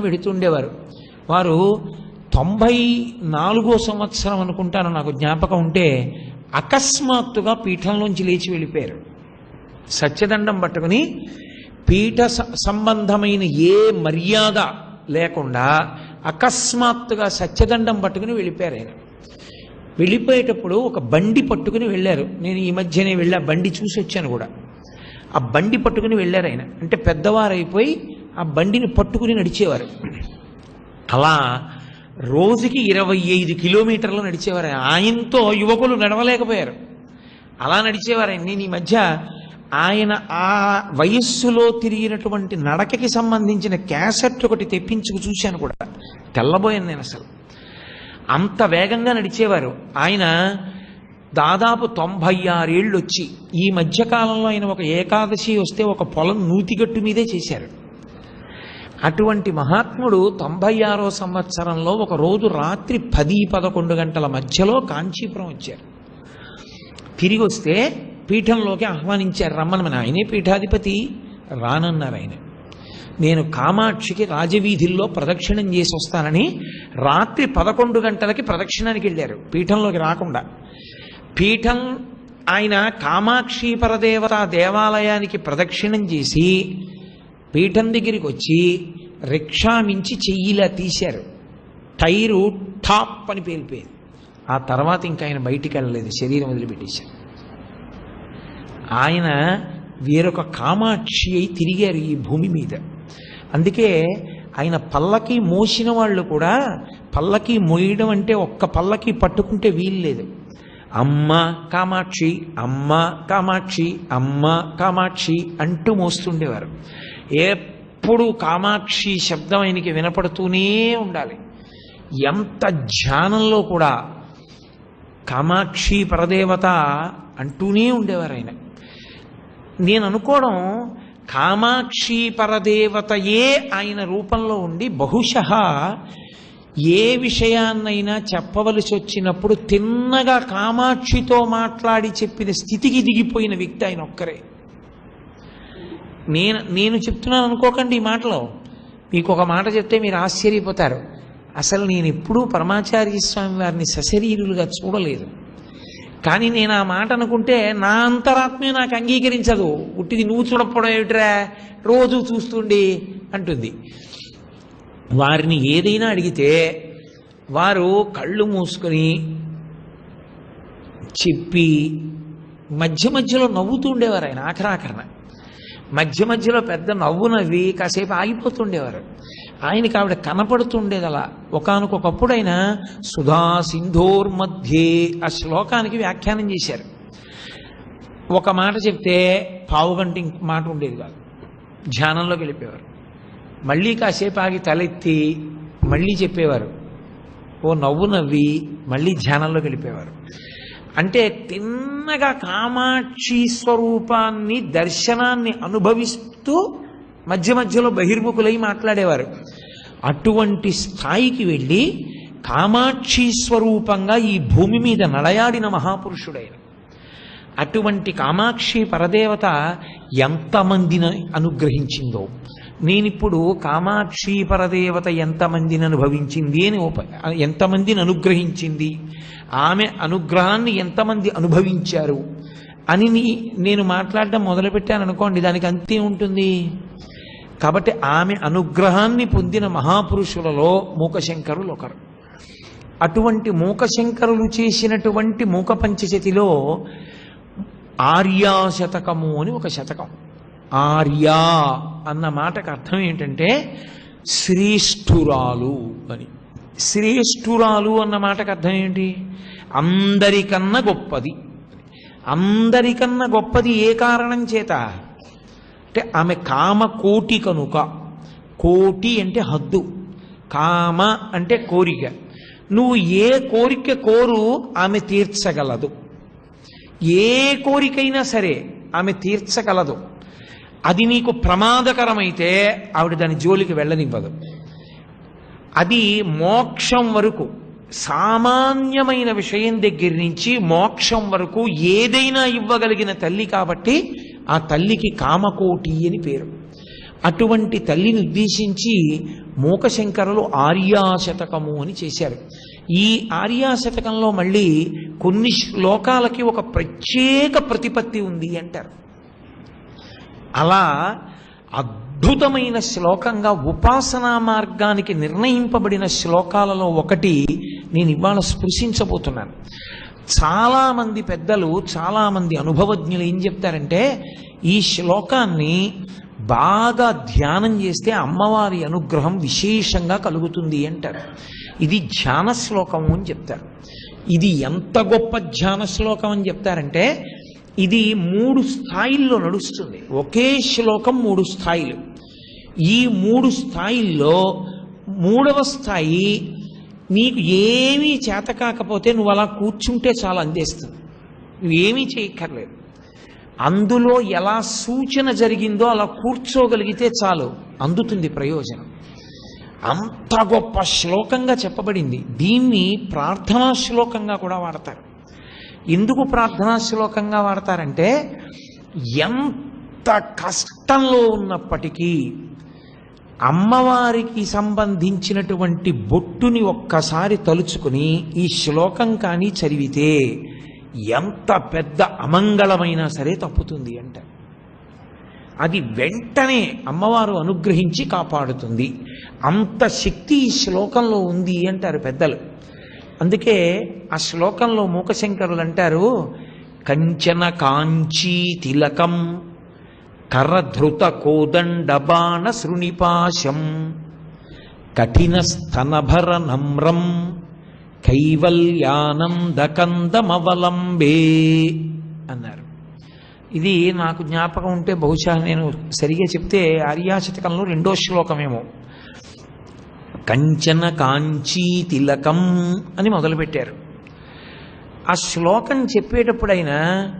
వెడుతుండేవారు వారు తొంభై నాలుగో సంవత్సరం అనుకుంటాను నాకు జ్ఞాపకం ఉంటే అకస్మాత్తుగా పీఠంలోంచి లేచి వెళ్ళిపోయారు. సత్యదండం పట్టుకుని పీఠ సంబంధమైన ఏ మర్యాద లేకుండా అకస్మాత్తుగా సత్యదండం పట్టుకుని వెళ్ళిపోయారు ఆయన. వెళ్ళిపోయేటప్పుడు ఒక బండి పట్టుకుని వెళ్ళారు. నేను ఈ మధ్యనే వెళ్ళా బండి చూసి వచ్చాను కూడా. ఆ బండి పట్టుకుని వెళ్ళారు ఆయన. అంటే పెద్దవారైపోయి ఆ బండిని పట్టుకుని నడిచేవారు. అలా రోజుకి ఇరవై ఐదు కిలోమీటర్లు నడిచేవారు. ఆయనతో యువకులు నడవలేకపోయారు. అలా నడిచేవారు. నేను ఈ మధ్య ఆయన ఆ వయస్సులో తిరిగినటువంటి నడకకి సంబంధించిన క్యాసెట్ ఒకటి తెప్పించుకు చూశాను కూడా. తెల్లబోయాను నేను అసలు. అంత వేగంగా నడిచేవారు. ఆయన దాదాపు తొంభై ఆరేళ్ళు వచ్చి ఈ మధ్యకాలంలో ఆయన ఒక ఏకాదశి వస్తే ఒక పొలం నూతిగట్టు మీదే చేశారు. అటువంటి మహాత్ముడు తొంభై ఆరో సంవత్సరంలో ఒక రోజు రాత్రి పది పదకొండు గంటల మధ్యలో కాంచీపురం వచ్చారు. తిరిగి వస్తే పీఠంలోకి ఆహ్వానించారు రమ్మని ఆయనే పీఠాధిపతి రానన్నారు ఆయన. నేను కామాక్షికి రాజవీధుల్లో ప్రదక్షిణం చేసి వస్తానని రాత్రి పదకొండు గంటలకి ప్రదక్షిణానికి వెళ్ళారు పీఠంలోకి రాకుండా. పీఠం ఆయన కామాక్షి పరదేవత దేవాలయానికి ప్రదక్షిణం చేసి పీఠం దగ్గరికి వచ్చి రిక్షా మించి చెయ్యిలా తీశారు. టైరు టాప్ అని పేలిపోయింది ఆ తర్వాత ఇంకా ఆయన బయటికి వెళ్ళలేదు శరీరం వదిలిపెట్టేశారు. ఆయన వేరొక కామాక్షి అయి తిరిగారు ఈ భూమి మీద. అందుకే ఆయన పల్లకి మోసిన వాళ్ళు కూడా పల్లకి మోయడం అంటే ఒక్క పల్లకి పట్టుకుంటే వీల్లేదు అమ్మ కామాక్షి అమ్మ కామాక్షి అమ్మ కామాక్షి అంటూ మోస్తుండేవారు. ఎప్పుడు కామాక్షి శబ్దం ఆయనకి వినపడుతూనే ఉండాలి. ఎంత ధ్యానంలో కూడా కామాక్షి పరదేవత అంటూనే ఉండేవారు ఆయన నేను అనుకోవడం కామాక్షి పరదేవతయే ఆయన రూపంలో ఉండి బహుశ ఏ విషయాన్నైనా చెప్పవలసి వచ్చినప్పుడు తిన్నగా కామాక్షితో మాట్లాడి చెప్పిన స్థితికి దిగిపోయిన వ్యక్తి ఆయన ఒక్కరే. నేను నేను చెప్తున్నాను అనుకోకండి ఈ మాటలో. మీకు ఒక మాట చెప్తే మీరు ఆశ్చర్యపోతారు. అసలు నేను ఎప్పుడూ పరమాచార్య స్వామి వారిని సశరీరులుగా చూడలేదు. కానీ నేను ఆ మాట అనుకుంటే నా అంతరాత్మే నాకు అంగీకరించదు. ఉట్టిది నువ్వు చూడకపోవడం ఏమిట్రా? రోజు చూస్తుండి అంటుంది. వారిని ఏదైనా అడిగితే వారు కళ్ళు మూసుకొని చెప్పి మధ్య మధ్యలో నవ్వుతూ ఉండేవారు ఆయన ఆఖరాఖరణ. మధ్య మధ్యలో పెద్ద నవ్వు నవ్వి కాసేపు ఆగిపోతుండేవారు. ఆయనకి ఆవిడ కనపడుతుండేది అలా ఒకనకొకప్పుడు ఆయన సుధా సింధోర్ మధ్యే ఆ శ్లోకానికి వ్యాఖ్యానం చేశారు. ఒక మాట చెప్తే పావుగంట ఇంక మాట ఉండేది కాదు. ధ్యానంలోకి వెళ్ళిపోయేవారు. మళ్ళీ కాసేపు ఆగి తలెత్తి మళ్ళీ చెప్పేవారు. ఓ నవ్వు నవ్వి మళ్ళీ ధ్యానంలోకి వెళ్ళిపోయేవారు. అంటే తిన్నగా కామాక్షి స్వరూపాన్ని దర్శనాన్ని అనుభవిస్తూ మధ్య మధ్యలో బహిర్ముఖులై మాట్లాడేవారు. అటువంటి స్థాయికి వెళ్ళి కామాక్షి స్వరూపంగా ఈ భూమి మీద నడయాడిన మహాపురుషుడైన. అటువంటి కామాక్షి పరదేవత ఎంతమందిని అనుగ్రహించిందో. నేనిప్పుడు కామాక్షి పరదేవత ఎంతమందిని అనుభవించింది అని ఎంతమందిని అనుగ్రహించింది? ఆమె అనుగ్రహాన్ని ఎంతమంది అనుభవించారు? అని నేను మాట్లాడడం మొదలుపెట్టాను అనుకోండి దానికి అంతే ఉంటుంది. కాబట్టి ఆమె అనుగ్రహాన్ని పొందిన మహాపురుషులలో మూకశంకరులు ఒకరు. అటువంటి మూకశంకరులు చేసినటువంటి మూక పంచశతిలో ఆర్యాశతకము అని ఒక శతకం. ఆర్యా అన్న మాటకు అర్థం ఏంటంటే శ్రేష్ఠురాలు అని. శ్రేష్ఠురాలు అన్న మాటకు అర్థం ఏంటి? అందరికన్నా గొప్పది. అందరికన్నా గొప్పది ఏ కారణం చేత? అంటే ఆమె కామ కోటి కనుక. కోటి అంటే హద్దు. కామ అంటే కోరిక. నువ్వు ఏ కోరిక కోరు ఆమె తీర్చగలదు. ఏ కోరికైనా సరే ఆమె తీర్చగలదు. అది నీకు ప్రమాదకరమైతే ఆవిడ దాని జోలికి వెళ్ళనివ్వదు. అది మోక్షం వరకు సామాన్యమైన విషయం దగ్గర నుంచి మోక్షం వరకు ఏదైనా ఇవ్వగలిగిన తల్లి కాబట్టి ఆ తల్లికి కామకోటి అని పేరు. అటువంటి తల్లిని ఉద్దేశించి మూకశంకరులు ఆర్యాశతకము అని చేశారు. ఈ ఆర్యాశతకంలో మళ్ళీ కొన్ని శ్లోకాలకి ఒక ప్రత్యేక ప్రతిపత్తి ఉంది అంటారు. అలా అద్భుతమైన శ్లోకంగా ఉపాసనా మార్గానికి నిర్ణయింపబడిన శ్లోకాలలో ఒకటి నేను ఇవాళ స్పృశించబోతున్నాను. చాలామంది పెద్దలు చాలామంది అనుభవజ్ఞులు ఏం చెప్తారంటే ఈ శ్లోకాన్ని బాగా ధ్యానం చేస్తే అమ్మవారి అనుగ్రహం విశేషంగా కలుగుతుంది అంటారు. ఇది ధ్యాన శ్లోకము అని చెప్తారు. ఇది ఎంత గొప్ప ధ్యాన శ్లోకం అని చెప్తారంటే ఇది మూడు స్థాయిల్లో నడుస్తుంది. ఒకే శ్లోకం మూడు స్థాయిలు. ఈ మూడు స్థాయిల్లో మూడవ స్థాయి నీకు ఏమీ చేత కాకపోతే నువ్వు అలా కూర్చుంటే చాలా అందేస్తుంది. నువ్వేమీ చేయక్కర్లేదు. అందులో ఎలా సూచన జరిగిందో అలా కూర్చోగలిగితే చాలు అందుతుంది ప్రయోజనం. అంత గొప్ప శ్లోకంగా చెప్పబడింది. దీన్ని ప్రార్థనా శ్లోకంగా కూడా వాడతారు. ఎందుకు ప్రార్థనా శ్లోకంగా వాడతారంటే ఎంత కష్టంలో ఉన్నప్పటికీ అమ్మవారికి సంబంధించినటువంటి బొట్టుని ఒక్కసారి తలుచుకుని ఈ శ్లోకం కానీ చదివితే ఎంత పెద్ద అమంగళమైనా సరే తప్పుతుంది అంట. అది వెంటనే అమ్మవారు అనుగ్రహించి కాపాడుతుంది. అంత శక్తి ఈ శ్లోకంలో ఉంది అంటారు పెద్దలు. అందుకే ఆ శ్లోకంలో మూకశంకరులు అంటారు కంచన కాంచీ తిలకం కరధృత కోదండబాణ శృణిపాశం కఠిన స్తనభర నమ్రం కైవల్యానందకందమవలంబే అన్నారు. ఇది నాకు జ్ఞాపకం ఉంటే బహుశా నేను సరిగా చెప్తే ఆర్యాశతకంలో రెండో శ్లోకమేమో. కంచన కాంచీ తిలకం అని మొదలుపెట్టారు. ఆ శ్లోకం చెప్పేటప్పుడైనా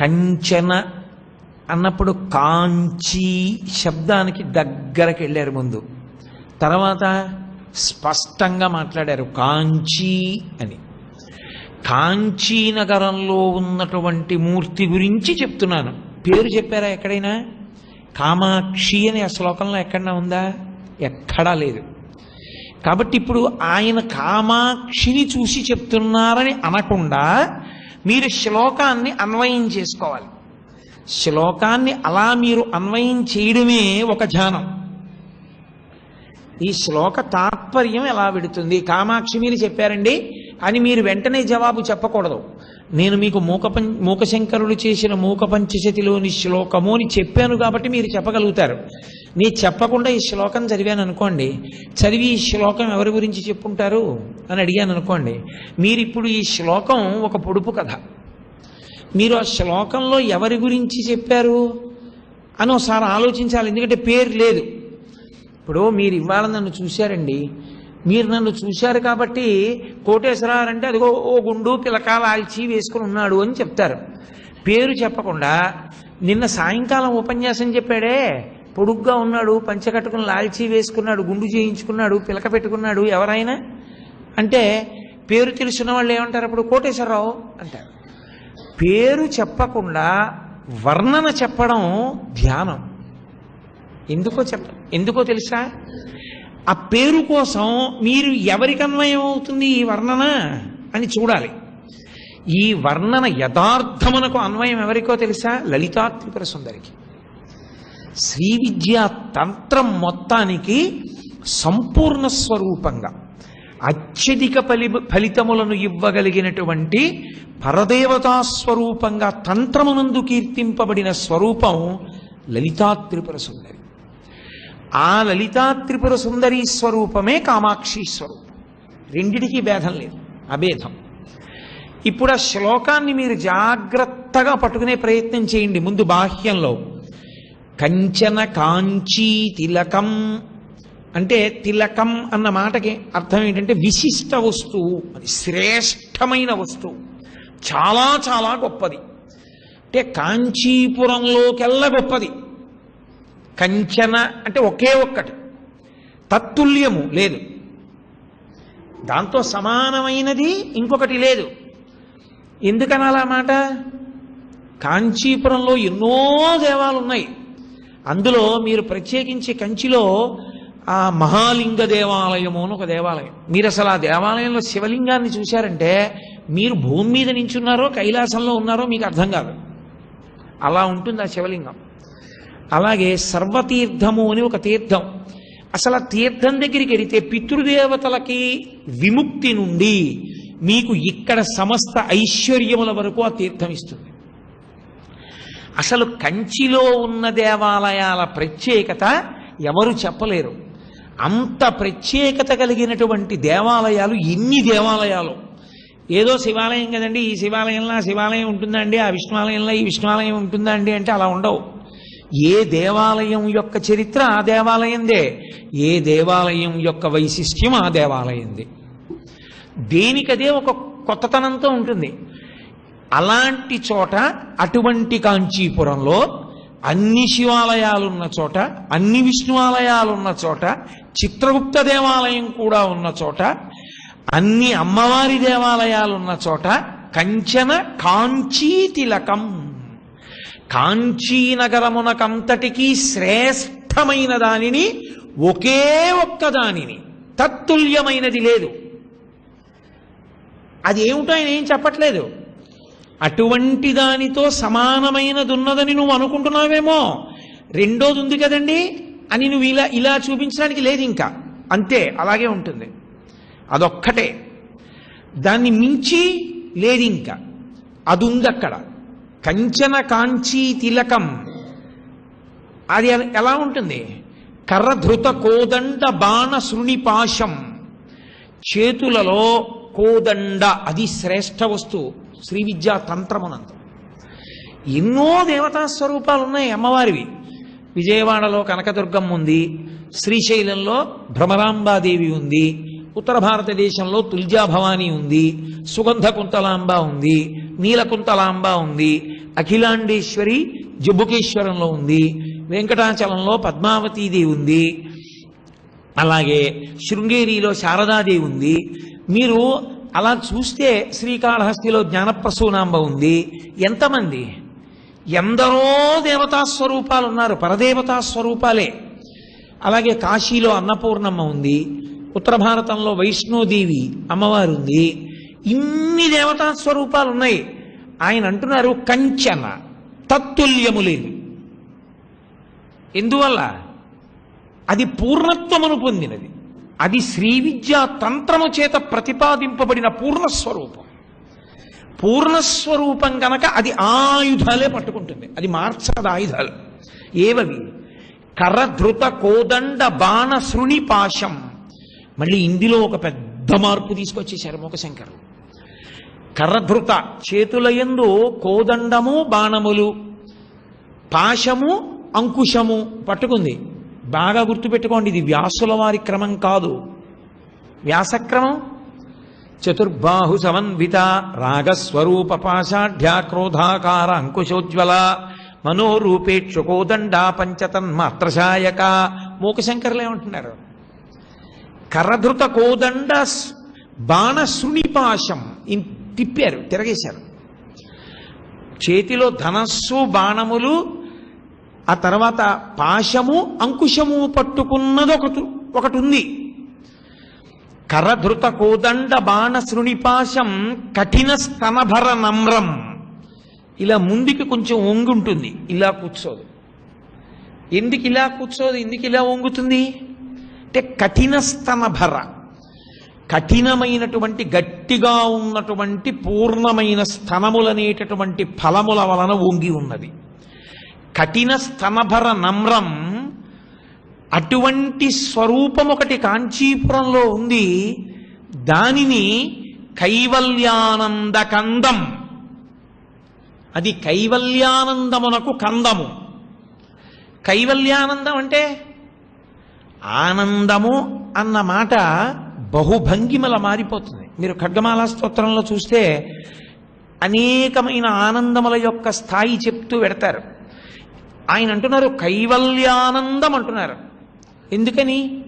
కంచన అన్నప్పుడు కాంచీ శబ్దానికి దగ్గరకు వెళ్ళారు ముందు. తర్వాత స్పష్టంగా మాట్లాడారు కాంచీ అని. కాంచీ నగరంలో ఉన్నటువంటి మూర్తి గురించి చెప్తున్నాను. పేరు చెప్పారా ఎక్కడైనా? కామాక్షి అనే ఆ శ్లోకంలో ఎక్కడన్నా ఉందా? ఎక్కడా లేదు. కాబట్టి ఇప్పుడు ఆయన కామాక్షిని చూసి చెప్తున్నారని అనకుండా మీరు శ్లోకాన్ని అన్వయం చేసుకోవాలి. శ్లోకాన్ని అలా మీరు అన్వయం చేయడమే ఒక ధ్యానం. ఈ శ్లోక తాత్పర్యం ఎలా పెడుతుంది కామాక్షి మీరు చెప్పారండి అని మీరు వెంటనే జవాబు చెప్పకూడదు. నేను మీకు మూకపం మూకశంకరుడు చేసిన మూక పంచశతిలోని శ్లోకము అని చెప్పాను కాబట్టి మీరు చెప్పగలుగుతారు. నీ చెప్పకుండా ఈ శ్లోకం చదివాను అనుకోండి. చదివి ఈ శ్లోకం ఎవరి గురించి చెప్పుంటారు? అని అడిగాను అనుకోండి. మీరు ఇప్పుడు ఈ శ్లోకం ఒక పొడుపు కథ. మీరు ఆ శ్లోకంలో ఎవరి గురించి చెప్పారు? అని ఒకసారి ఆలోచించాలి ఎందుకంటే పేరు లేదు. ఇప్పుడు మీరు ఇవాళ నన్ను చూశారండి. మీరు నన్ను చూశారు కాబట్టి కోటేశ్వరరావు అంటే అదిగో ఓ గుండు పిలకాలు ఆల్చి వేసుకుని ఉన్నాడు అని చెప్తారు. పేరు చెప్పకుండా నిన్న సాయంకాలం ఉపన్యాసం చెప్పాడే పొడుగ్గా ఉన్నాడు పంచె కట్టుకుని లాల్చీ వేసుకున్నాడు గుండు చేయించుకున్నాడు పిలక పెట్టుకున్నాడు ఎవరైనా? అంటే పేరు తెలుసున్న వాళ్ళు ఏమంటారు అప్పుడు? కోటేశ్వరరావు అంటారు. పేరు చెప్పకుండా వర్ణన చెప్పడం ధ్యానం. ఎందుకో చెప్ప ఎందుకో తెలుసా? ఆ పేరు కోసం మీరు ఎవరికి అన్వయం అవుతుంది ఈ వర్ణన అని చూడాలి. ఈ వర్ణన యథార్థమునకు అన్వయం ఎవరికో తెలుసా? లలితా త్రిపుర సుందరికి. శ్రీ విద్యా తంత్రం మొత్తానికి సంపూర్ణ స్వరూపంగా. అత్యధిక ఫలి ఫలితములను ఇవ్వగలిగినటువంటి పరదేవతా స్వరూపంగా తంత్రమునందు కీర్తింపబడిన స్వరూపం లలితా త్రిపుర సుందరి. ఆ లలితా త్రిపుర సుందరి స్వరూపమే కామాక్షి స్వరూపం. రెండిటికీ భేదం లేదు అభేదం. ఇప్పుడు ఆ శ్లోకాన్ని మీరు జాగ్రత్తగా పట్టుకునే ప్రయత్నం చేయండి ముందు బాహ్యంలో. కంచన కాంచీ తిలకం అంటే తిలకం అన్న మాటకి అర్థం ఏంటంటే విశిష్ట వస్తువు అది శ్రేష్టమైన వస్తువు. చాలా చాలా గొప్పది. అంటే కాంచీపురంలోకెల్లా గొప్పది. కంచన అంటే ఒకే ఒక్కటి. తత్తుల్యము లేదు. దాంతో సమానమైనది ఇంకొకటి లేదు. ఎందుకని అలా మాట? కాంచీపురంలో ఎన్నో దేవాలు ఉన్నాయి అందులో మీరు ప్రత్యేకించి కంచిలో ఆ మహాలింగ దేవాలయము అని ఒక దేవాలయం. మీరు అసలు ఆ దేవాలయంలో శివలింగాన్ని చూశారంటే మీరు భూమి మీద నించున్నారో కైలాసంలో ఉన్నారో మీకు అర్థం కాదు. అలా ఉంటుంది ఆ శివలింగం. అలాగే సర్వతీర్థము అని ఒక తీర్థం. అసలు ఆ తీర్థం దగ్గరికి వెళితే పితృదేవతలకి విముక్తి నుండి మీకు ఇక్కడ సమస్త ఐశ్వర్యముల వరకు ఆ తీర్థం ఇస్తుంది. అసలు కంచిలో ఉన్న దేవాలయాల ప్రత్యేకత ఎవరు చెప్పలేరు. అంత ప్రత్యేకత కలిగినటువంటి దేవాలయాలు ఎన్ని దేవాలయాలు. ఏదో శివాలయం కదండి ఈ శివాలయంలో ఆ శివాలయం ఉంటుందా అండి ఆ విష్ణువాలయంలో ఈ విష్ణువాలయం ఉంటుందా అండి అంటే అలా ఉండవు. ఏ దేవాలయం యొక్క చరిత్ర ఆ దేవాలయందే. ఏ దేవాలయం యొక్క వైశిష్ట్యం ఆ దేవాలయందే. దేనికదే ఒక కొత్తతనంతో ఉంటుంది. అలాంటి చోట అటువంటి కాంచీపురంలో అన్ని శివాలయాలున్న చోట అన్ని విష్ణువాలయాలున్న చోట చిత్రగుప్త దేవాలయం కూడా ఉన్న చోట అన్ని అమ్మవారి దేవాలయాలున్న చోట కంచన కాంచీ తిలకం. కాంచీనగరమునకంతటికీ శ్రేష్టమైన దానిని ఒకే ఒక్క దానిని తత్తుల్యమైనది లేదు. అది ఏమిటో ఆయన ఏం చెప్పట్లేదు. అటువంటి దానితో సమానమైనది ఉన్నదని నువ్వు అనుకుంటున్నావేమో? రెండోది ఉంది కదండి? అని నువ్వు ఇలా ఇలా చూపించడానికి లేదు ఇంకా. అంతే అలాగే ఉంటుంది. అదొక్కటే. దాన్ని మించి లేదు ఇంకా అది ఉంది అక్కడ కంచన కాంచీ తిలకం. అది ఎలా ఉంటుంది? కర్రధృత కోదండ బాణ శృణిపాశం. చేతులలో కోదండ అది శ్రేష్ఠ వస్తువు. శ్రీ విద్యా తంత్రమునంత ఎన్నో దేవతా స్వరూపాలు ఉన్నాయి అమ్మవారివి. విజయవాడలో కనకదుర్గం ఉంది శ్రీశైలంలో భ్రమరాంబాదేవి ఉంది ఉత్తర భారతదేశంలో తుల్జాభవాని ఉంది సుగంధ కుంతలాంబ ఉంది నీలకుంతలాంబ ఉంది అఖిలాండేశ్వరి జబ్బుకేశ్వరంలో ఉంది వెంకటాచలంలో పద్మావతీదేవి ఉంది అలాగే శృంగేరిలో శారదాదేవి ఉంది మీరు అలా చూస్తే శ్రీకాళహస్తిలో జ్ఞానప్రసూనాంబ ఉంది. ఎంతమంది? ఎందరో దేవతా స్వరూపాలు ఉన్నారు. పరదేవతా స్వరూపాలే. అలాగే కాశీలో అన్నపూర్ణమ్మ ఉంది. ఉత్తర భారతంలో వైష్ణోదేవి అమ్మవారు ఉంది ఇన్ని దేవతా స్వరూపాలు ఉన్నాయి. ఆయన అంటున్నారు కంచన తత్తుల్యము లేదు ఎందువల్ల? అది పూర్ణత్వమును పొందినది. అది శ్రీ విద్యా తంత్రము చేత ప్రతిపాదింపబడిన పూర్ణస్వరూపం. పూర్ణస్వరూపం కనుక అది ఆయుధాలే పట్టుకుంటుంది. అది మార్చదు ఆయుధాలు. ఏవవి? కరధృత కోదండ బాణ శృణి పాశం. మళ్ళీ ఇందులో ఒక పెద్ద మార్పు తీసుకొచ్చేశారు మూకశంకరులు కర్రధృత చేతుల యందు కోదండము బాణములు పాశము అంకుశము పట్టుకుంది. బాగా గుర్తుపెట్టుకోండి ఇది వ్యాసుల వారి క్రమం కాదు. వ్యాసక్రమం? చతుర్బాహు సమన్విత రాగస్వరూప పాషాఢ్య క్రోధాకార అంకుశోజ్వల మనోరూపేక్షు కోదండ పంచతన్మాత్రశాయక మూకశంకరులు ఏమంటున్నారు? కర్రధృత కోదండ బాణశృణిపాశం ఇన్ తిప్పారు తిరగేశారు. చేతిలో ధనస్సు బాణములు ఆ తర్వాత పాశము అంకుశము పట్టుకున్నది ఒకటి ఒకటి ఉంది కరధృత కోదండ బాణ శృణిపాశం కఠిన స్తనభర నమ్రం. ఇలా ముందుకి కొంచెం వంగుంటుంది ఇలా కూర్చోదు. ఎందుకు ఇలా కూర్చోదు ఎందుకు ఇలా వంగుతుంది? అంటే కఠిన స్తనభర. కఠినమైనటువంటి గట్టిగా ఉన్నటువంటి పూర్ణమైన స్తనములనేటటువంటి ఫలముల వలన వంగి ఉన్నది. కఠిన స్తనభర నమ్రం అటువంటి స్వరూపం ఒకటి కాంచీపురంలో ఉంది. దానిని కైవల్యానంద కందం. అది కైవల్యానందమునకు కందము. కైవల్యానందం అంటే ఆనందము అన్న మాట బహుభంగిమల మారిపోతుంది. మీరు ఖడ్గమాల స్తోత్రంలో చూస్తే అనేకమైన ఆనందముల యొక్క స్థాయి చెప్తూ పెడతారు. ఆయన అంటున్నారు కైవల్యానందం అంటున్నారు. ఎందుకని?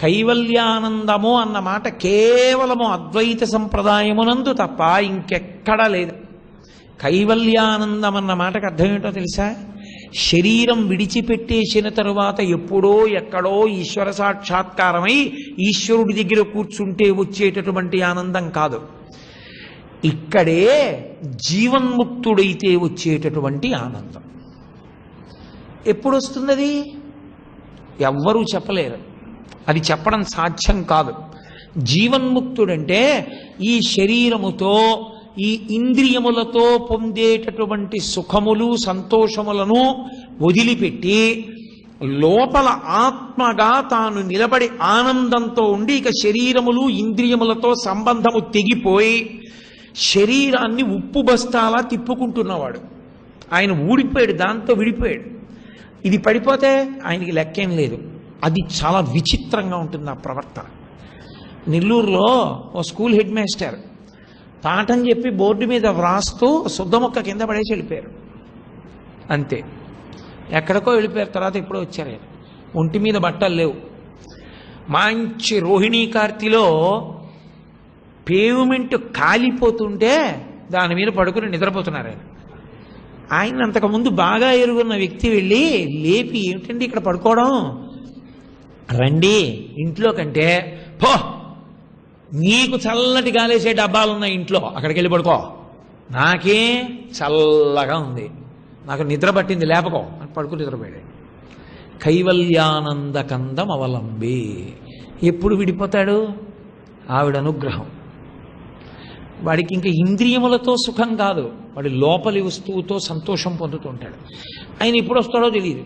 కైవల్యానందము అన్న మాట కేవలము అద్వైత సంప్రదాయమునందు తప్ప ఇంకెక్కడా లేదు. కైవల్యానందం అన్న మాటకు అర్థం ఏంటో తెలుసా? శరీరం విడిచిపెట్టేసిన తరువాత ఎప్పుడో ఎక్కడో ఈశ్వర సాక్షాత్కారమై ఈశ్వరుడి దగ్గర కూర్చుంటే వచ్చేటటువంటి ఆనందం కాదు. ఇక్కడే జీవన్ముక్తుడైతే వచ్చేటటువంటి ఆనందం. ఎప్పుడు వస్తున్నది ఎవ్వరూ చెప్పలేరు. అది చెప్పడం సాధ్యం కాదు. జీవన్ముక్తుడంటే ఈ శరీరముతో ఈ ఇంద్రియములతో పొందేటటువంటి సుఖములు సంతోషములను వదిలిపెట్టి లోపల ఆత్మగా తాను నిలబడి ఆనందంతో ఉండి ఇక శరీరములు ఇంద్రియములతో సంబంధము తెగిపోయి శరీరాన్ని ఉప్పు బస్తాలా తిప్పుకుంటున్నవాడు. ఆయన ఊడిపోయాడు దాంతో విడిపోయాడు. ఇది పడిపోతే ఆయనకి లెక్కేం లేదు. అది చాలా విచిత్రంగా ఉంటుంది ఆ ప్రవర్తన. నెల్లూరులో ఓ స్కూల్ హెడ్ మాస్టర్ పాఠం చెప్పి బోర్డు మీద వ్రాస్తూ శుద్ధముక్క కింద పడేసి వెళ్ళిపోయారు. అంతే. ఎక్కడికో వెళ్ళిపోయారు తర్వాత ఎప్పుడో వచ్చారు ఆయన. ఒంటి మీద బట్టలు లేవు. మంచి రోహిణీ కార్తిలో పేవ్మెంట్ కాలిపోతుంటే దాని మీద పడుకుని నిద్రపోతున్నారు ఆయన. ఆయన అంతకుముందు బాగా ఎరుగున్న వ్యక్తి వెళ్ళి లేపి ఏమిటండి ఇక్కడ పడుకోవడం? రండి ఇంట్లో కంటే పో. నీకు చల్లటి గాలేసే డబ్బాలు ఉన్నాయి ఇంట్లో. అక్కడికి వెళ్ళి పడుకో. నాకే చల్లగా ఉంది. నాకు నిద్ర పట్టింది లేపకో. అని పడుకుని నిద్రపోయాడు కైవల్యానంద కందం అవలంబి ఎప్పుడు విడిపోతాడు? ఆవిడ అనుగ్రహం. వాడికి ఇంకా ఇంద్రియములతో సుఖం కాదు. వాడి లోపలి వస్తువుతో సంతోషం పొందుతుంటాడు. ఆయన ఎప్పుడు వస్తాడో తెలియదు.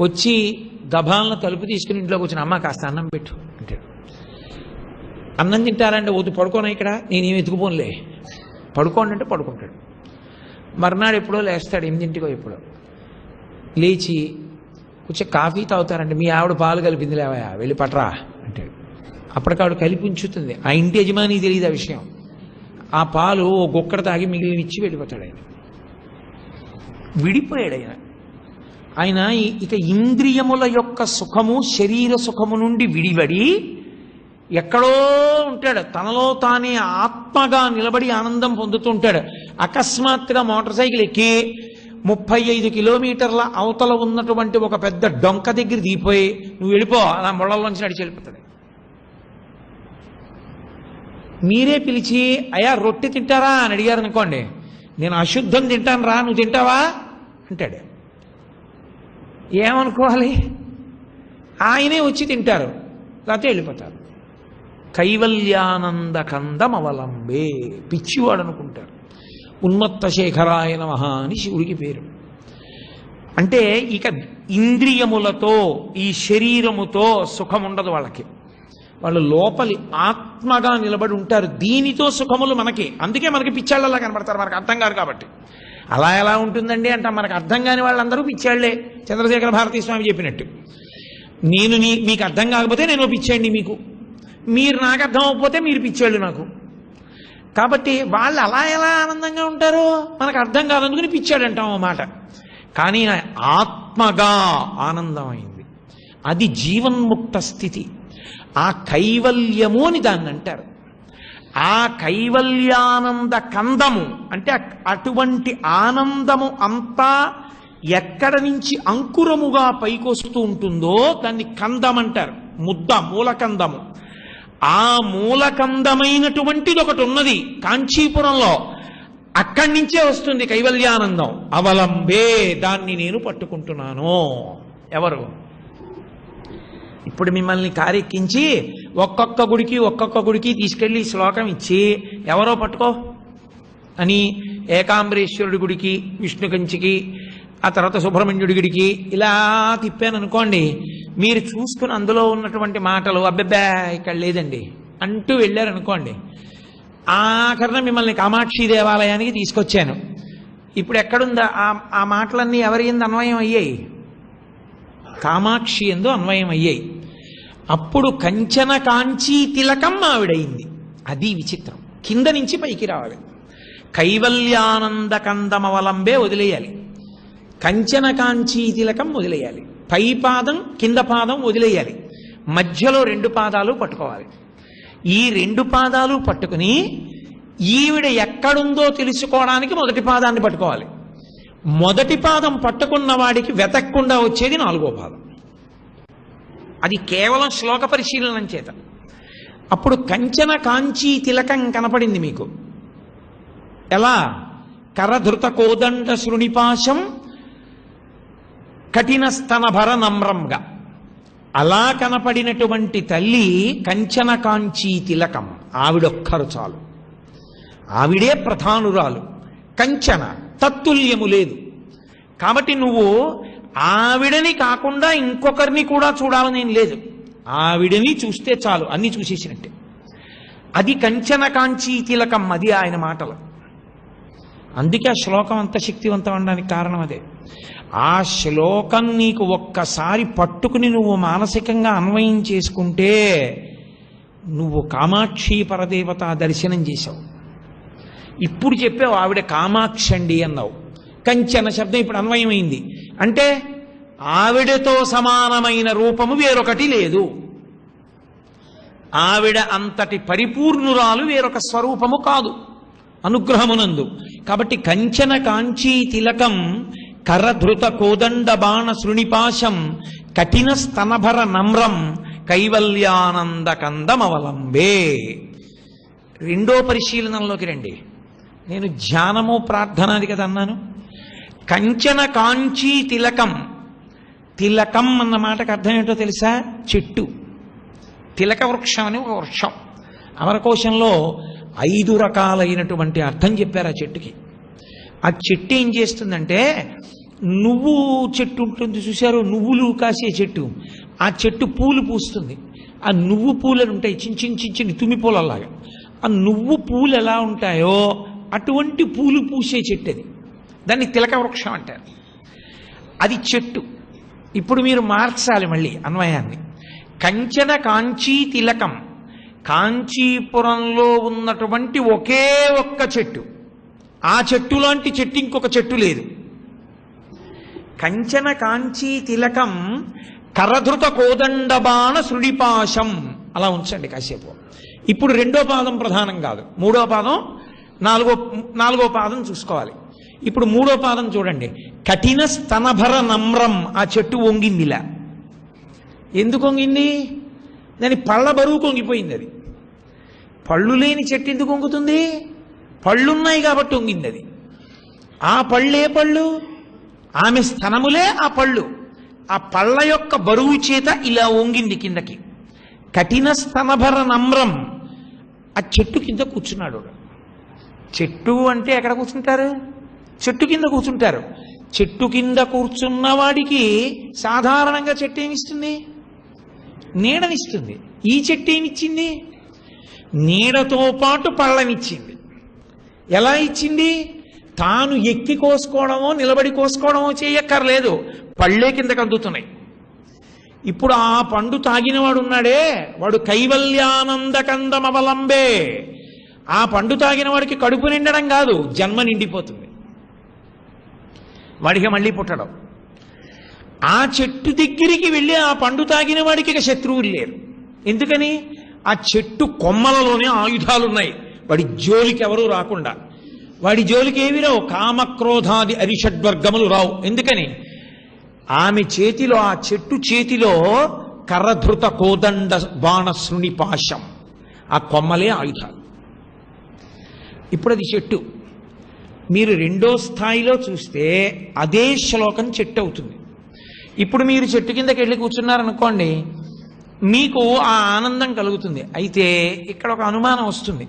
వచ్చి గభాలను తలుపు తీసుకుని ఇంట్లోకి వచ్చిన అమ్మ కాస్త అన్నం పెట్టు అంటాడు. అన్నం తింటారంటే వద్దు పడుకోనా ఇక్కడ? నేనేమి ఎత్తుకుపోనులే. పడుకోండి అంటే పడుకుంటాడు. మర్నాడు ఎప్పుడో లేస్తాడు ఎనిమిదింటికో ఎప్పుడో. లేచి కొంచెం కాఫీ తాగుతారంటే మీ ఆవిడ పాలు కలిపింది లేవయా వెళ్ళి పట్రా అంటాడు. అప్పటికావిడ కలిపి ఉంచుతుంది. ఆ ఇంటి యజమాని తెలియదు ఆ విషయం. ఆ పాలు ఓ గుక్కడ తాగి మిగిలిన ఇచ్చి వెళ్ళిపోతాడు ఆయన. విడిపోయాడు ఆయన. ఆయన ఇక ఇంద్రియముల యొక్క సుఖము శరీర సుఖము నుండి విడివడి ఎక్కడో ఉంటాడు. తనలో తానే ఆత్మగా నిలబడి ఆనందం పొందుతుంటాడు అకస్మాత్తుగా మోటార్ సైకిల్ ఎక్కి ముప్పై ఐదు కిలోమీటర్ల అవతల ఉన్నటువంటి ఒక పెద్ద డొంక దగ్గర దిగిపోయి నువ్వు వెళ్ళిపో అలా ముళ్ళల్లోంచి నడిచి వెళ్ళిపోతాడు మీరే పిలిచి అయ్యా రొట్టె తింటారా? అని అడిగారు అనుకోండి. నేను అశుద్ధం తింటాను రా నువ్వు తింటావా? అంటాడు. ఏమనుకోవాలి? ఆయనే వచ్చి తింటారు. లేకపోతే వెళ్ళిపోతారు. కైవల్యానంద కందం అవలంబే పిచ్చివాడు అనుకుంటారు ఉన్మత్త శేఖరాయ నమః అని శివుడికి పేరు. అంటే ఇక ఇంద్రియములతో ఈ శరీరముతో సుఖం ఉండదు వాళ్ళకి. వాళ్ళు లోపలి ఆత్మగా నిలబడి ఉంటారు. దీనితో సుఖములు మనకి. అందుకే మనకి పిచ్చాళ్ళలా కనబడతారు. మనకు అర్థం కాదు కాబట్టి. అలా ఎలా ఉంటుందండి అంటే మనకు అర్థం కాని వాళ్ళందరూ పిచ్చాళ్ళే చంద్రశేఖర భారతీ స్వామి చెప్పినట్టు. నేను నీ మీకు అర్థం కాకపోతే నేను పిచ్చేయండి మీకు. మీరు నాకు అర్థం అవ్వకపోతే మీరు పిచ్చేళ్ళు నాకు. కాబట్టి వాళ్ళు అలా ఎలా ఆనందంగా ఉంటారో మనకు అర్థం కాదనుకుని పిచ్చాడంటాం అన్నమాట కానీ ఆత్మగా ఆత్మగా ఆనందమైంది అది జీవన్ముక్త స్థితి. ఆ కైవల్యము అని దాన్ని అంటారు. ఆ కైవల్యానంద కందము అంటే అటువంటి ఆనందము అంతా ఎక్కడ నుంచి అంకురముగా పైకొస్తూ ఉంటుందో దాన్ని కందం అంటారు. ముద్ద మూలకందము. ఆ మూలకందమైనటువంటిది ఒకటి ఉన్నది కాంచీపురంలో. అక్కడి నుంచే వస్తుంది కైవల్యానందం. అవలంబే దాన్ని నేను పట్టుకుంటున్నాను. ఎవరు? ఇప్పుడు మిమ్మల్ని కారెక్కించి ఒక్కొక్క గుడికి ఒక్కొక్క గుడికి తీసుకెళ్ళి శ్లోకం ఇచ్చి ఎవరో పట్టుకో అని ఏకాంబరేశ్వరుడి గుడికి విష్ణు కంచికి ఆ తర్వాత సుబ్రహ్మణ్యుడి గుడికి ఇలా తిప్పాను అనుకోండి మీరు చూసుకుని అందులో ఉన్నటువంటి మాటలు అబ్బెబ్బే ఇక్కడ లేదండి అంటూ వెళ్ళారనుకోండి ఆఖరణ మిమ్మల్ని కామాక్షి దేవాలయానికి తీసుకొచ్చాను. ఇప్పుడు ఎక్కడుందా? ఆ ఆ మాటలన్నీ ఎవరి ఎందు అన్వయం అయ్యాయి? కామాక్షి ఎందు అన్వయం అయ్యాయి. అప్పుడు కంచన కాంచీ తిలకం ఆవిడయింది అది విచిత్రం. కింద నుంచి పైకి రావాలి. కైవల్యానంద కందమవలంబే వదిలేయాలి. కంచన కాంచీ తిలకం వదిలేయాలి. పై పాదం కింద పాదం వదిలేయాలి. మధ్యలో రెండు పాదాలు పట్టుకోవాలి. ఈ రెండు పాదాలు పట్టుకుని ఈవిడ ఎక్కడుందో తెలుసుకోవడానికి మొదటి పాదాన్ని పట్టుకోవాలి. మొదటి పాదం పట్టుకున్న వాడికి వెతక్కుండా వచ్చేది నాలుగో పాదం. అది కేవలం శ్లోక పరిశీలనం చేత. అప్పుడు కంచన కాంచీ తిలకం కనపడింది మీకు. ఎలా? కరధృత కోదండ శృణిపాశం కఠిన స్తనభర నమ్రంగా అలా కనపడినటువంటి తల్లి కంచన కాంచీ తిలకం. ఆవిడొక్కరు చాలు. ఆవిడే ప్రధానురాలు. కంచన తత్తుల్యము లేదు. కాబట్టి నువ్వు ఆవిడని కాకుండా ఇంకొకరిని కూడా చూడాలని ఏం లేదు. ఆవిడని చూస్తే చాలు అన్ని చూసేసినట్టే. అది కంచన కాంచీ తిలకం అది ఆయన మాటలు. అందుకే ఆ శ్లోకం అంత శక్తివంతం అనడానికి కారణం అదే. ఆ శ్లోకం నీకు ఒక్కసారి పట్టుకుని నువ్వు మానసికంగా అన్వయం చేసుకుంటే నువ్వు కామాక్షి పరదేవత దర్శనం చేశావు. ఇప్పుడు చెప్పావు ఆవిడ కామాక్షి అండి అన్నావు. కంచన శబ్దం ఇప్పుడు అన్వయమైంది. అంటే ఆవిడతో సమానమైన రూపము వేరొకటి లేదు. ఆవిడ అంతటి పరిపూర్ణురాలు వేరొక స్వరూపము కాదు. అనుగ్రహమునందు. కాబట్టి కంచన కాంచీ తిలకం కరధృత కోదండ బాణ శృణిపాశం కఠిన స్తనభర నమ్రం కైవల్యానంద కందమవలంబే. రెండో పరిశీలనలోకి రండి. నేను ధ్యానము ప్రార్థన అది కదా అన్నాను. కంచన కాంచీ తిలకం. తిలకం అన్న మాటకు అర్థం ఏంటో తెలుసా? చెట్టు. తిలక వృక్షం అని ఒక వృక్షం. అమరకోశంలో ఐదు రకాలైనటువంటి అర్థం చెప్పారు ఆ చెట్టుకి. ఆ చెట్టు ఏం చేస్తుందంటే నువ్వు చెట్టు ఉంటుంది చూశారు? నువ్వులు కాసే చెట్టు. ఆ చెట్టు పూలు పూస్తుంది. ఆ నువ్వు పూలను ఉంటాయి చిన్న చిన్న చిన్న చిన్న తుమ్మి పూలలాగా. ఆ నువ్వు పూలు ఎలా ఉంటాయో అటువంటి పూలు పూసే చెట్టు అది. దాన్ని తిలక వృక్షం అంటారు. అది చెట్టు. ఇప్పుడు మీరు మార్చాలి మళ్ళీ అన్వయాన్ని. కంచన కాంచీ తిలకం. కాంచీపురంలో ఉన్నటువంటి ఒకే ఒక్క చెట్టు. ఆ చెట్టు లాంటి చెట్టు ఇంకొక చెట్టు లేదు. కంచన కాంచీ తిలకం కరధృత కోదండబాణ శృడిపాశం అలా ఉంచండి కాసేపు. ఇప్పుడు రెండో పాదం ప్రధానం కాదు. మూడో పాదం నాలుగో నాలుగో పాదం చూసుకోవాలి. ఇప్పుడు మూడో పాదం చూడండి. కఠిన స్తనభర నమ్రం ఆ చెట్టు వంగిందిలా. ఎందుకు వంగింది? దాని పళ్ళ బరువు కొంగిపోయింది అది. పళ్ళు లేని చెట్టు ఎందుకు వంగుతుంది? పళ్ళున్నాయి కాబట్టి వంగింది అది ఆ పళ్ళే పళ్ళు ఆమె స్తనములే ఆ పళ్ళు. ఆ పళ్ళ యొక్క బరువు చేత ఇలా వంగింది కిందకి. కఠిన స్తనభర నమ్రం ఆ చెట్టు కింద కూర్చున్నాడు చెట్టు అంటే ఎక్కడ కూర్చుంటారు? చెట్టు కింద కూర్చుంటారు. చెట్టు కింద కూర్చున్న వాడికి సాధారణంగా చెట్టు ఏమిస్తుంది? నీడనిస్తుంది. ఈ చెట్టు ఏమిచ్చింది? నీడతో పాటు పళ్ళనిచ్చింది. ఎలా ఇచ్చింది? తాను ఎక్కి కోసుకోవడమో నిలబడి కోసుకోవడమో చేయక్కర్లేదు. పళ్ళే కిందకు అందుతున్నాయి. ఇప్పుడు ఆ పండు తాగినవాడు ఉన్నాడే వాడు కైవల్యానందకందమవలంబే. ఆ పండు తాగిన వాడికి కడుపు నిండడం కాదు జన్మ నిండిపోతుంది. వాడికి మళ్ళీ పుట్టడం. ఆ చెట్టు దగ్గరికి వెళ్ళి ఆ పండు తాగిన వాడికి ఇక శత్రువులు లేరు. ఎందుకని? ఆ చెట్టు కొమ్మలలోనే ఆయుధాలు ఉన్నాయి వాడి జోలికి ఎవరూ రాకుండా. వాడి జోలికి ఏమి రావు. కామక్రోధాది అరిషడ్వర్గములు రావు. ఎందుకని? ఆమె చేతిలో ఆ చెట్టు చేతిలో కర్రధృత కోదండ బాణశృణి పాశం. ఆ కొమ్మలే ఆయుధాలు. ఇప్పుడు అది చెట్టు. మీరు రెండో స్థాయిలో చూస్తే అదే శ్లోకం చెట్టు అవుతుంది. ఇప్పుడు మీరు చెట్టు కిందకి వెళ్ళి కూర్చున్నారనుకోండి మీకు ఆ ఆనందం కలుగుతుంది. అయితే ఇక్కడ ఒక అనుమానం వస్తుంది.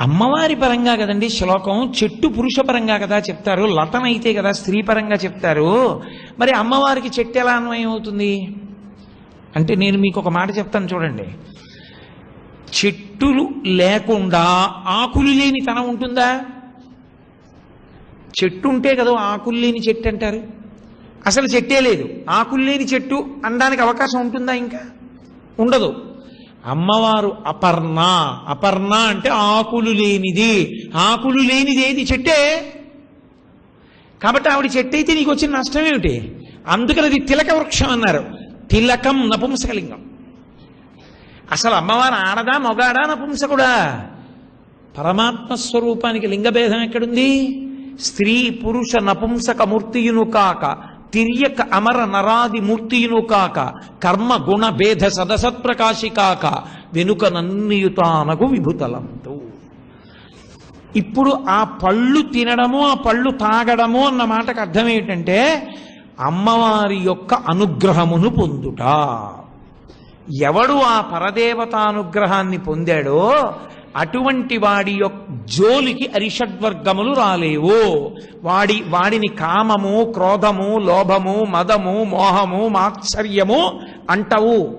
అమ్మవారి పరంగా కదండి శ్లోకం చెట్టు పురుష పరంగా కదా చెప్తారు లతనైతే కదా స్త్రీ పరంగా చెప్తారు. మరి అమ్మవారికి చెట్టు ఎలా అన్వయం అవుతుంది? అంటే నేను మీకు ఒక మాట చెప్తాను చూడండి. చెట్టులు లేకుండా ఆకులు లేని తనం ఉంటుందా? చెట్టు ఉంటే కదా ఆకులు లేని చెట్టు అంటారు అసలు చెట్టే లేదు. ఆకులు లేని చెట్టు అనడానికి అవకాశం ఉంటుందా ఇంకా? ఉండదు. అమ్మవారు అపర్ణ. అపర్ణ అంటే ఆకులు లేనిది. ఆకులు లేనిది ఏది? చెట్టే. కాబట్టి ఆవిడ చెట్టు అయితే నీకు వచ్చిన నష్టం ఏమిటి? అందుకని అది తిలక వృక్షం అన్నారు. తిలకం నపుంసకలింగం. అసలు అమ్మవారు ఆడదా మొగాడా నపుంసకుడా? పరమాత్మ స్వరూపానికి లింగభేదం ఎక్కడుంది? స్త్రీ పురుష నపుంసక మూర్తియును కాక తిర్యక అమర నరాది మూర్తియును కాక కర్మ గుణ భేద సదసత్ప్రకాశి కాక వెనుక నన్నియుతానగు విభుతలంతు. ఇప్పుడు ఆ పళ్ళు తినడము ఆ పళ్ళు తాగడము అన్న మాటకు అర్థం ఏమిటంటే అమ్మవారి యొక్క అనుగ్రహమును పొందుట. ఎవడు ఆ పరదేవతానుగ్రహాన్ని పొందాడో అటువంటి వాడి యొక్క జోలికి అరిషడ్వర్గములు రాలేవు. వాడి వాడిని కామము క్రోధము లోభము మదము మోహము మాత్సర్యము అంటవు.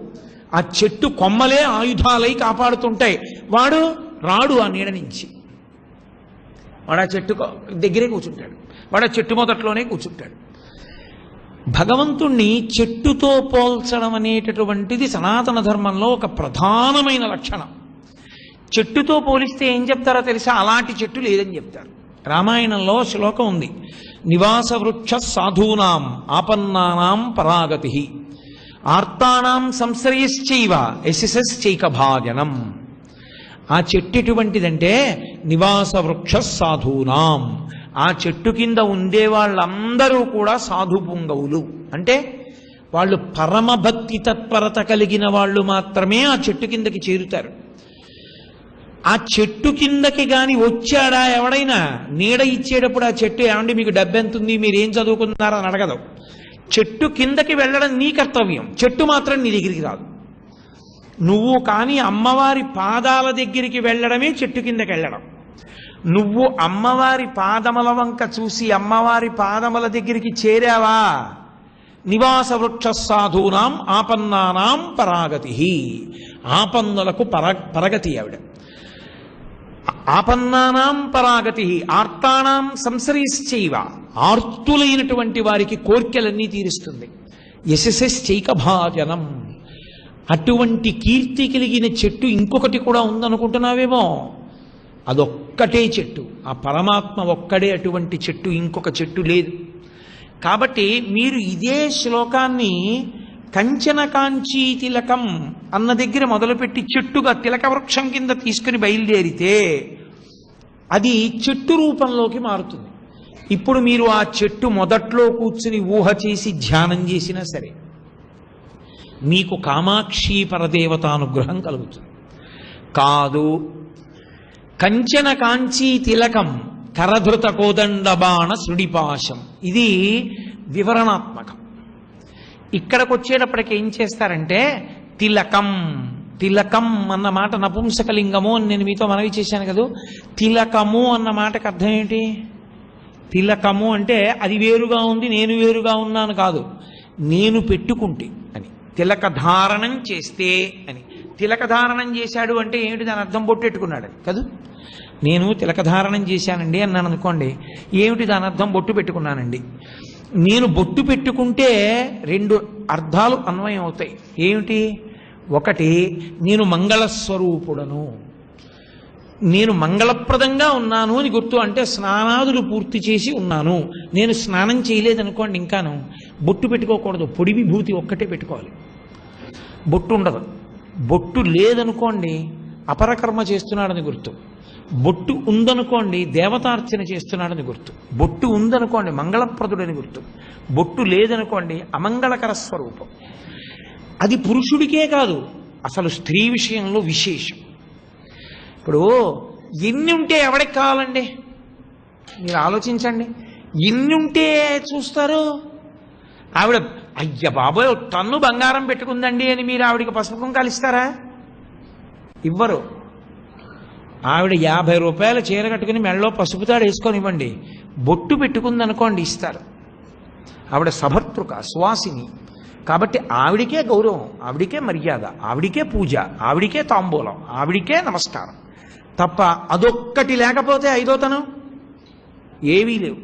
ఆ చెట్టు కొమ్మలే ఆయుధాలై కాపాడుతుంటాయి. వాడు రాడు ఆ నీడ నుంచి. వాడు ఆ చెట్టు దగ్గరే కూర్చుంటాడు. వాడు ఆ చెట్టు మొదట్లోనే కూర్చుంటాడు. భగవంతుణ్ణి చెట్టుతో పోల్చడం అనేటటువంటిది సనాతన ధర్మంలో ఒక ప్రధానమైన లక్షణం. చెట్టుతో పోలిస్తే ఏం చెప్తారో తెలుసా? అలాంటి చెట్టు లేదని చెప్తారు. రామాయణంలో శ్లోకం ఉంది. నివాస వృక్ష సాధూనాం ఆపన్నానాం పరాగతి. ఆర్తానాం సంశ్రయశ్చైవ ఎస్ఎస్ఎస్ చైకభాజనం ఆ చెట్టు ఎటువంటిదంటే నివాస వృక్ష సాధూనాం. ఆ చెట్టు కింద ఉండే వాళ్ళందరూ కూడా సాధు పుంగవులు అంటే వాళ్ళు పరమభక్తి తత్పరత కలిగిన వాళ్ళు మాత్రమే ఆ చెట్టు కిందకి చేరుతారు. ఆ చెట్టు కిందకి గాని వచ్చాడా ఎవడైనా? నీడ ఇచ్చేటప్పుడు ఆ చెట్టు ఏమండి మీకు డబ్బెంతుంది? మీరేం ఏం చదువుకున్నారని అడగదు. చెట్టు కిందకి వెళ్ళడం నీ కర్తవ్యం. చెట్టు మాత్రం నీ దగ్గరికి రాదు. నువ్వు కానీ అమ్మవారి పాదాల దగ్గరికి వెళ్ళడమే చెట్టు కిందకి వెళ్ళడం. నువ్వు అమ్మవారి పాదముల వంక చూసి అమ్మవారి పాదముల దగ్గరికి చేరావా? నివాస వృక్ష సాధూనాం ఆపన్నానాం పరాగతి ఆపన్నులకు పర పరగతి ఆవిడ. ఆపన్నానాం పరాగతి ఆర్తానాం సంసరిశ్చైవ. ఆర్తులైనటువంటి వారికి కోర్కెలన్నీ తీరుస్తుంది. యశస్చైక భాజనం అటువంటి కీర్తి కలిగిన చెట్టు ఇంకొకటి కూడా ఉందనుకుంటున్నావేమో? అదొక్కటే చెట్టు. ఆ పరమాత్మ ఒక్కడే అటువంటి చెట్టు ఇంకొక చెట్టు లేదు. కాబట్టి మీరు ఇదే శ్లోకాన్ని కంచన కాంచీ తిలకం అన్న దగ్గర మొదలుపెట్టి చెట్టుగా తిలక వృక్షం కింద తీసుకుని బయలుదేరితే అది చెట్టు రూపంలోకి మారుతుంది. ఇప్పుడు మీరు ఆ చెట్టు మొదట్లో కూర్చుని ఊహ చేసి ధ్యానం చేసినా సరే మీకు కామాక్షి పరదేవత అనుగ్రహం కలుగుతుంది. కాదు కంచన కాంచీ తిలకం కరధృత కోదండ బాణ సుడిపాశం. ఇది వివరణాత్మకం. ఇక్కడికి వచ్చేటప్పటికి ఏం చేస్తారంటే తిలకం తిలకం అన్న మాట నపుంసకలింగము అని నేను మీతో మనవి చేశాను కదా. తిలకము అన్న మాటకు అర్థం ఏంటి? తిలకము అంటే అది వేరుగా ఉంది నేను వేరుగా ఉన్నాను కాదు. నేను పెట్టుకుంటే అని. తిలక ధారణం చేస్తే అని. తిలక ధారణం చేశాడు అంటే ఏమిటి? దాని అర్థం బొట్టెట్టుకున్నాడు కదూ. నేను తిలక ధారణం చేశానండి అన్నాను అనుకోండి ఏమిటి దాని అర్థం బొట్టు పెట్టుకున్నానండి? నేను బొట్టు పెట్టుకుంటే రెండు అర్థాలు అన్వయం అవుతాయి. ఏమిటి? ఒకటి నేను మంగళస్వరూపుడను. నేను మంగళప్రదంగా ఉన్నాను అని గుర్తు అంటే స్నానాదులు పూర్తి చేసి ఉన్నాను. నేను స్నానం చేయలేదనుకోండి ఇంకాను. బొట్టు పెట్టుకోకూడదు. పొడి విభూతి ఒక్కటే పెట్టుకోవాలి. బొట్టు ఉండదు. బొట్టు లేదనుకోండి అపరకర్మ చేస్తున్నాడని గుర్తు. బొట్టు ఉందనుకోండి దేవతార్చన చేస్తున్నాడని గుర్తు. బొట్టు ఉందనుకోండి మంగళప్రదుడని గుర్తు. బొట్టు లేదనుకోండి అమంగళకర స్వరూపం. అది పురుషుడికే కాదు అసలు స్త్రీ విషయంలో విశేషం. ఇప్పుడు ఎన్ని ఉంటే ఎవడికి కావాలండి? మీరు ఆలోచించండి. ఎన్ని ఉంటే చూస్తారు? ఆవిడ అయ్య బాబోయ్ తన్ను టన్ను బంగారం పెట్టుకుందండి అని మీరు ఆవిడకి పసుపు కుంకాలు ఇస్తారా? ఇవ్వరు. ఆవిడ యాభై రూపాయల చీర కట్టుకుని మెళ్ళలో పసుపు తాడు వేసుకొని ఇవ్వండి. బొట్టు పెట్టుకుందనుకోండి ఇస్తారు. ఆవిడ సభర్తృక సువాసిని. కాబట్టి ఆవిడికే గౌరవం ఆవిడికే మర్యాద ఆవిడికే పూజ ఆవిడికే తాంబూలం ఆవిడికే నమస్కారం. తప్ప అదొక్కటి లేకపోతే ఐదోతనం ఏవీ లేవు.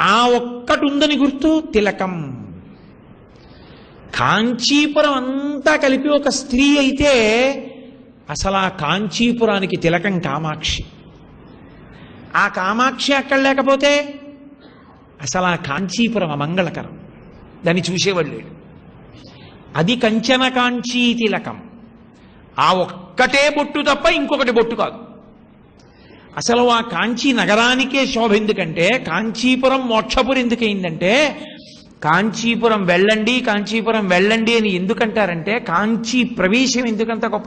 ఆ ఒక్కటి ఉందని గుర్తు తిలకం. కాంచీపురం అంతా కలిపి ఒక స్త్రీ అయితే అసలు ఆ కాంచీపురానికి తిలకం కామాక్షి. ఆ కామాక్షి అక్కడ లేకపోతే అసలు ఆ కాంచీపురం అమంగళకరం. దాన్ని చూసేవాళ్ళు లేడు. అది కంచన కాంచీ తిలకం. ఆ ఒక్కటే బొట్టు తప్ప ఇంకొకటి బొట్టు కాదు. అసలు ఆ కాంచీ నగరానికే శోభ ఎందుకంటే కాంచీపురం మోక్షపురం ఎందుకయిందంటే కాంచీపురం వెళ్ళండి కాంచీపురం వెళ్ళండి అని ఎందుకంటారంటే కాంచీ ప్రవేశం ఎందుకంత గొప్పది?